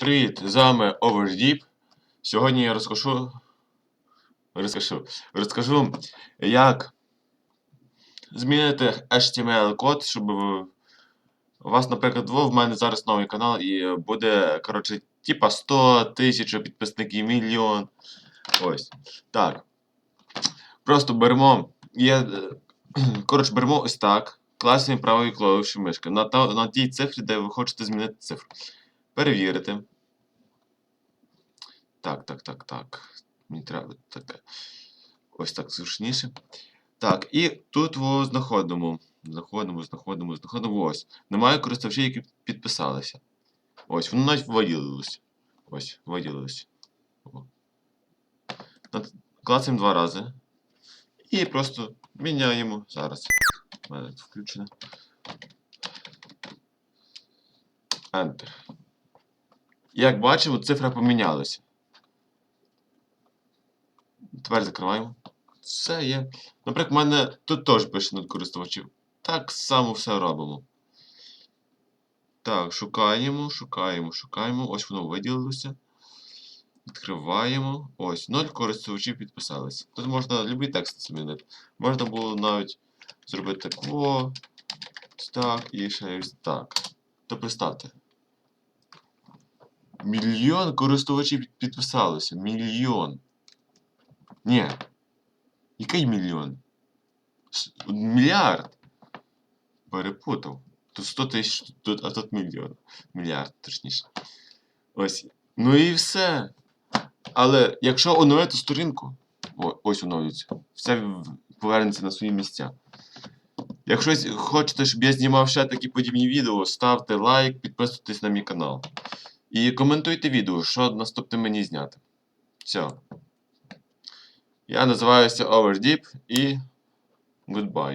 Привіт, з вами Overdeep. Сьогодні я розкажу, розкажу, розкажу, як змінити HTML-код, щоб у вас, наприклад, в мене зараз новий канал і буде, коротше, типа 100 тисяч підписників, мільйон. Ось. Так. Просто беремо. Е, коротше, беремо ось так. Класний правий клавіші мишки. На, на тій цифрі, де ви хочете змінити цифру. Перевірити. Так, так, так, так. Мені треба таке. Ось так зручніше. Так, і тут во знаходимо. Знаходимо, знаходимо, знаходимо. Ось. Немає користувачів, які підписалися. Ось, воно навіть виділилося. Ось, виділилося. О. Клацаємо два рази. І просто міняємо зараз. У мене включено. Enter. Як бачимо, цифра помінялася. Тепер закриваємо. Все є. Наприклад, в мене тут теж пише над користувачів. Так само все робимо. Так, шукаємо, шукаємо, шукаємо. Ось воно виділилося. Відкриваємо. Ось, 0 користувачів підписалися. Тут можна любий текст змінити. Можна було навіть зробити кво. Так і ще ось так. То представте. Мільйон користувачів під- підписалося. Мільйон. Ні. Який мільйон? Мільярд. Перепутав. Тут 100 тисяч, тут, а тут мільйон. Мільярд, точніше. Ось. Ну і все. Але якщо оновити сторінку, о, ось оновлюється, все повернеться на свої місця. Якщо хочете, щоб я знімав ще такі подібні відео, ставте лайк, підписуйтесь на мій канал. І коментуйте відео, що наступне мені зняти. Все. Я називаюся Overdeep і goodbye.